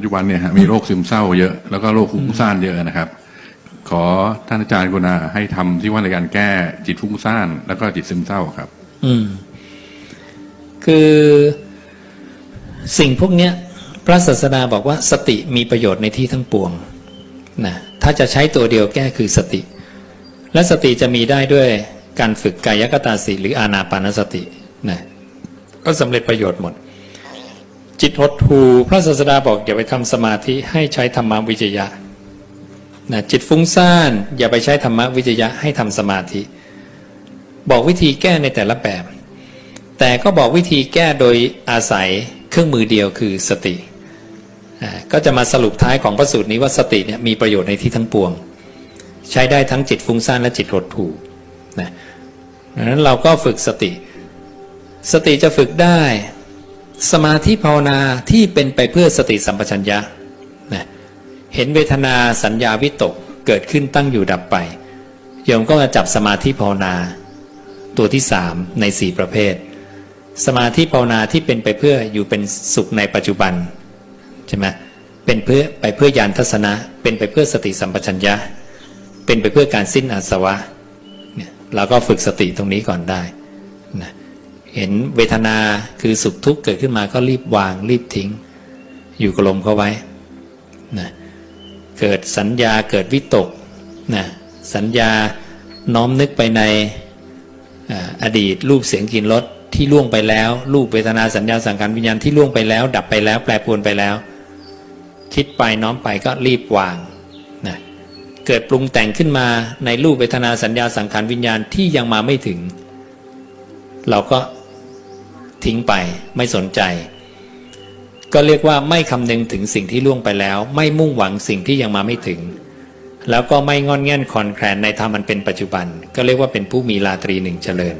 ปัจจุบันเนี่ยฮะมีโรคซึมเศร้าเยอะแล้วก็โรคฟุ้งซ่านเยอะนะครับ ขอท่านอาจารย์กุณาให้ทำที่ว่าในการแก้จิตฟุ้งซ่านแล้วก็จิตซึมเศร้าครับ อืม คือสิ่งพวกเนี้ย พระศาสดาบอกว่าสติมีประโยชน์ในที่ทั้งปวงนะถ้าจะใช้ตัวเดียวแก้คือสติ และสติจะมีได้ด้วยการฝึกกายกตาสีหรืออานาปานสตินะก็สำเร็จประโยชน์หมด จิตหดหูพระศาสดาบอกอย่าไปทำสมาธิให้ใช้ธรรมวิจยะนะจิตฟุ้งซ่าน อย่าไปใช้ธรรมวิจยะให้ทำสมาธิ บอกวิธีแก้ในแต่ละแบบ แต่ก็บอกวิธีแก้โดยอาศัยเครื่องมือเดียวคือสติ ก็จะมาสรุปท้ายของพระสูตรนี้ว่าสติเนี่ยมีประโยชน์ในที่ทั้งปวง ใช้ได้ทั้งจิตฟุ้งซ่านและจิตหดหู่นะดังนั้นเราก็ฝึกสติ สติจะฝึกได้ สมาธิภาวนาที่เป็นไปเพื่อสติสัมปชัญญะนะเห็นเวทนาสัญญาวิตกเกิดขึ้นตั้งอยู่ดับไปโยมก็มาจับสมาธิภาวนา ตัวที่สามในสี่ประเภท สมาธิภาวนาที่เป็นไปเพื่ออยู่เป็นสุขในปัจจุบันใช่ไหมเป็นเพื่อไปเพื่อยานทัศนะ เป็นไปเพื่อสติสัมปชัญญะ เป็นไปเพื่อการสิ้นอาสวะเนี่ยเราก็ฝึกสติตรงนี้ก่อนได้นะ เห็นเวทนาคือสุขทุกข์เกิดขึ้นมาก็รีบวางรีบทิ้ง อยู่กับลมเข้าไว้นะเกิดสัญญาเกิดวิตกนะสัญญาน้อมนึกไปในอดีตรูปเสียงกลิ่นรสที่ล่วงไปแล้วรูปเวทนาสัญญาสังขารวิญญาณที่ล่วงไปแล้ว ดับไปแล้ว แปรปรวนไปแล้ว คิดไปน้อมไปก็รีบวางนะเกิดปรุงแต่งขึ้นมาในรูปเวทนาสัญญาสังขารวิญญาณที่ยังมาไม่ถึง เราก็ ทิ้งไปไม่สนใจ ก็เรียกว่าไม่คำนึงถึงสิ่งที่ล่วงไปแล้ว ไม่มุ่งหวังสิ่งที่ยังมาไม่ถึง แล้วก็ไม่งอนแง่นคลอนแคลนในธรรมมันเป็นปัจจุบัน ก็เรียกว่าเป็นผู้มีราตรีหนึ่งเจริญ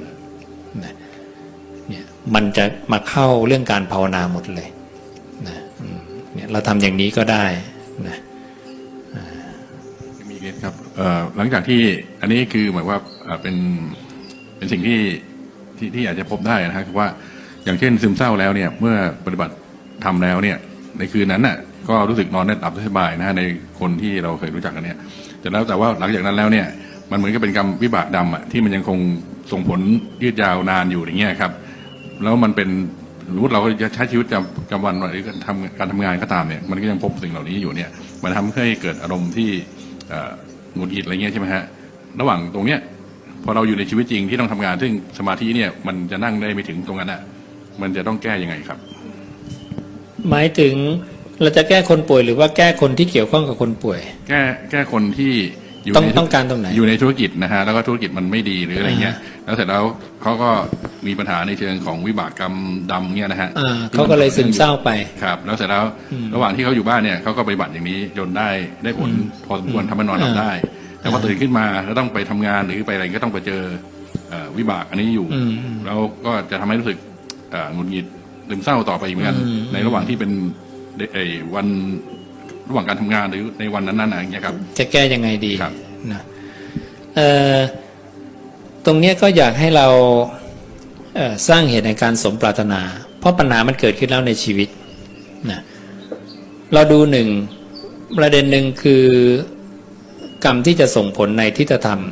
เนี่ยมันจะมาเข้าเรื่องการภาวนาหมดเลยนะเนี่ยเราทำอย่างนี้ก็ได้นะมีเคสครับหลังจากที่อันนี้คือหมายว่าเป็นเป็นสิ่งที่ที่ที่อาจจะพบได้นะฮะคือว่า อย่างเช่นซึมเศร้าแล้วเนี่ยเมื่อปฏิบัติทำแล้วเนี่ยในคืนนั้นน่ะก็รู้สึกนอนได้หลับสบายนะฮะในคนที่เราเคยรู้จักกันเนี่ยแต่แล้วแต่ว่าหลังจากนั้นแล้วเนี่ยมันเหมือนกับเป็นกรรมวิบากดำอะที่มันยังคงส่งผลยืดยาวนานอยู่อย่างเงี้ยครับแล้วมันเป็นสมมติเราจะใช้ชีวิตประจำวันหรือการทำการทำงานก็ตามเนี่ยมันก็ยังพบสิ่งเหล่านี้อยู่เนี่ยมันทำให้เกิดอารมณ์ที่หงุดหงิดอะไรเงี้ยใช่ไหมฮะระหว่างตรงเนี้ยพอเราอยู่ในชีวิตจริงที่ต้องทำงานซึ่งสมาธิเนี่ยมันจะนั่งได้ไม่ถึงตรงนั้นอะ มันจะต้องแก้ยังไงครับ หมายถึงเราจะแก้คนป่วยหรือว่าแก้คนที่เกี่ยวข้องกับคนป่วย แก้แก้คนที่อยู่ต้องในต้องการตรงไหน อยู่ในธุรกิจนะฮะแล้วก็ธุรกิจมันไม่ดีหรืออะไรเงี้ย แล้วเสร็จแล้วเขาก็มีปัญหาในเชิงของวิบากกรรมดำเนี่ยนะฮะอ่าเขาก็เลยซึมเศร้าไป ครับ แล้วเสร็จแล้วระหว่างที่เขาอยู่บ้านเนี่ยเขาก็ปฏิบัติอย่างนี้จนได้ได้ผลพอสมควรทำให้นอนหลับได้ แต่พอตื่นขึ้นมาแล้วต้องไปทำงานหรือไปอะไรก็ต้องไปเจอเอ่อวิบากอันนี้อยู่อืมแล้วก็จะทำให้รู้สึกเอ่อ หงุดหงิดซึมเศร้าต่อไปอีกเหมือนกันอืมในระหว่างที่เป็นไอ้วันระหว่างการทำงานหรือในวันนั้นๆอะไรอย่างเงี้ยครับ จะแก้ยังไงดีครับนะเอ่อตรงเนี้ยก็อยากให้เราเอ่อสร้างเหตุในการสมปรารถนา เพราะปัญหามันเกิดขึ้นแล้วในชีวิตนะเราดูหนึ่งประเด็นหนึ่งคือกรรมที่จะส่งผลในทิฏฐธรรม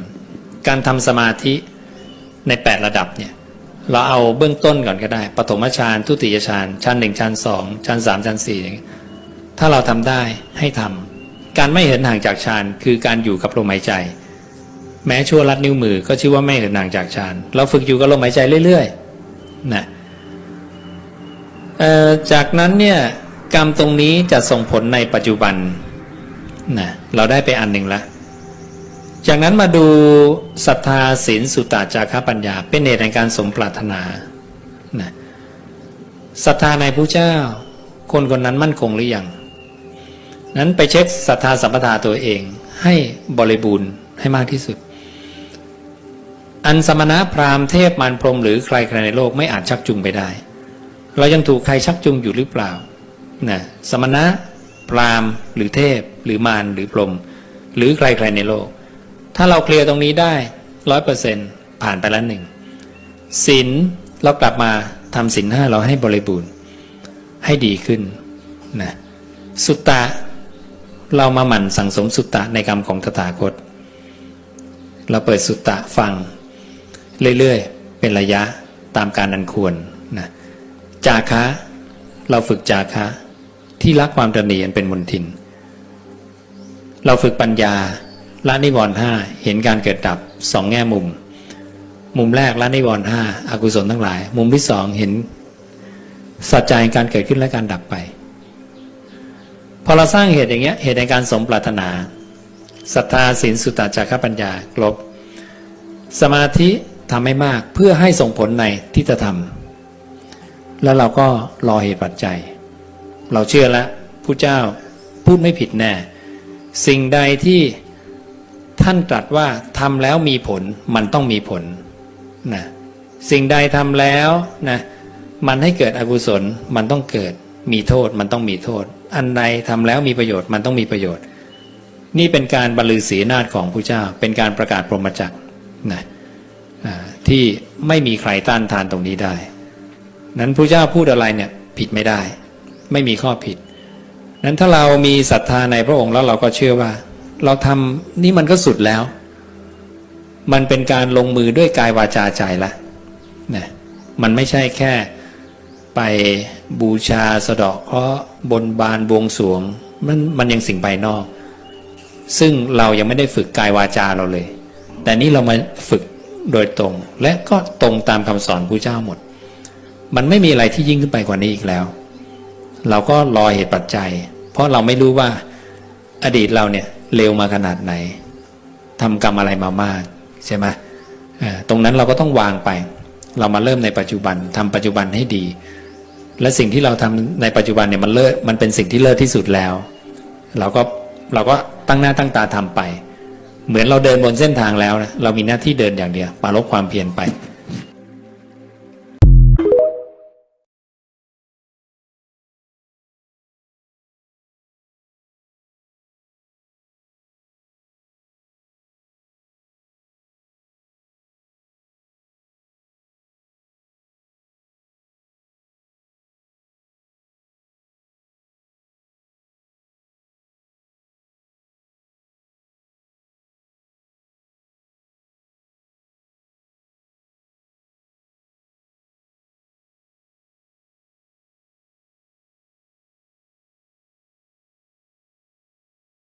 การทำสมาธิใน 8 ระดับเนี่ย เราเอาเบื้องต้นก่อนก็ได้ ปฐมฌานทุติยฌานฌานหนึ่งฌานสองฌานสามฌานสี่อย่างนี้ถ้าเราทำได้ให้ทำการไม่เหินห่างจากฌานคือการอยู่กับลมหายใจ แม้ชั่วลัดนิ้วมือก็ชื่อว่าไม่เหินห่างจากฌานเราฝึกอยู่กับลมหายใจเรื่อยๆนะจากนั้นเนี่ยกรรมตรงนี้จะส่งผลในปัจจุบันนะเราได้ไปอันหนึ่งละ จากนั้นมาดูศรัทธาศีลสุตตาจาระปัญญา เป็นเหตุในการสมปรารถนานะศรัทธาในพระเจ้า คนคนนั้นมั่นคงหรือยังนั้นไปเช็คศรัทธาสัมปทาตัวเองให้บริบูรณ์ให้มากที่สุด อันสมณะพราหมณ์เทพมารพรหมหรือใครใครในโลกไม่อาจชักจูงไปได้ เรายังถูกใครชักจูงอยู่หรือเปล่านะสมณะพราหมณ์หรือเทพหรือมารหรือพรหมหรือใครใครในโลก ถ้าเราเคลียร์ตรงนี้ได้ร้อยเปอร์เซ็นผ่านไปแล้วหนึ่งศีลเรากลับมาทำศีลห้าเราให้บริบูรณ์ ให้ดีขึ้นนะสุตตะเรามาหมั่นสั่งสมสุตตะในกรรมของตถาคต เราเปิดสุตตะฟัง เรื่อยๆ เป็นระยะตามการอันควรนะจาคะเราฝึกจาคะ ที่รักความตระหนี่อันเป็นมนทิน เราฝึกปัญญา ละนิวรณ์ห้าเห็นการเกิดดับสองแง่มุม มุมแรกละนิวรณ์ห้าอากุศลทั้งหลาย มุมที่สองเห็นสัจจะแห่งการเกิดขึ้นและการดับไป พอเราสร้างเหตุอย่างเงี้ยเหตุในการสมปรารถนาศรัทธาศีลสุตตะจาระปัญญากลบสมาธิทำให้มากเพื่อให้ส่งผลในทิฏฐธรรม แล้วเราก็รอเหตุปัจจัย เราเชื่อแล้วผู้เจ้าพูดไม่ผิดแน่ สิ่งใดที่ ท่านตรัสว่าทำแล้วมีผลมันต้องมีผลนะสิ่งใดทำแล้วนะมันให้เกิดอกุศลมันต้องเกิด มีโทษมันต้องมีโทษ อันใดทำแล้วมีประโยชน์มันต้องมีประโยชน์ นี่เป็นการบรรลือศีนาฏของผู้เจ้า เป็นการประกาศพรหมจักรนะที่ไม่มีใครต้านทานตรงนี้ได้ นั้นผู้เจ้าพูดอะไรเนี่ยผิดไม่ได้ ไม่มีข้อผิด นั้นถ้าเรามีศรัทธาในพระองค์แล้วเราก็เชื่อว่า เราทำนี่มันก็สุดแล้ว มันเป็นการลงมือด้วยกายวาจาใจละนะมันไม่ใช่แค่ไปบูชาสะดาะเคราะห์บนบานบวงสวง มันมันยังสิ่งภายนอก ซึ่งเรายังไม่ได้ฝึกกายวาจาเราเลย แต่นี่เรามาฝึกโดยตรง และก็ตรงตามคำสอนพระเจ้าหมด มันไม่มีอะไรที่ยิ่งขึ้นไปกว่านี้อีกแล้ว เราก็รอเหตุปัจจัย เพราะเราไม่รู้ว่าอดีตเราเนี่ย เลวมาขนาดไหนทำกรรมอะไรมามากใช่ไหมอ่อตรงนั้นเราก็ต้องวางไป เรามาเริ่มในปัจจุบันทำปัจจุบันให้ดี และสิ่งที่เราทำในปัจจุบันเนี่ยมันเลิศมันเป็นสิ่งที่เลิศที่สุดแล้ว เราก็เราก็ตั้งหน้าตั้งตาทำไป เหมือนเราเดินบนเส้นทางแล้วนะเรามีหน้าที่เดินอย่างเดียวปารบความเพียรไป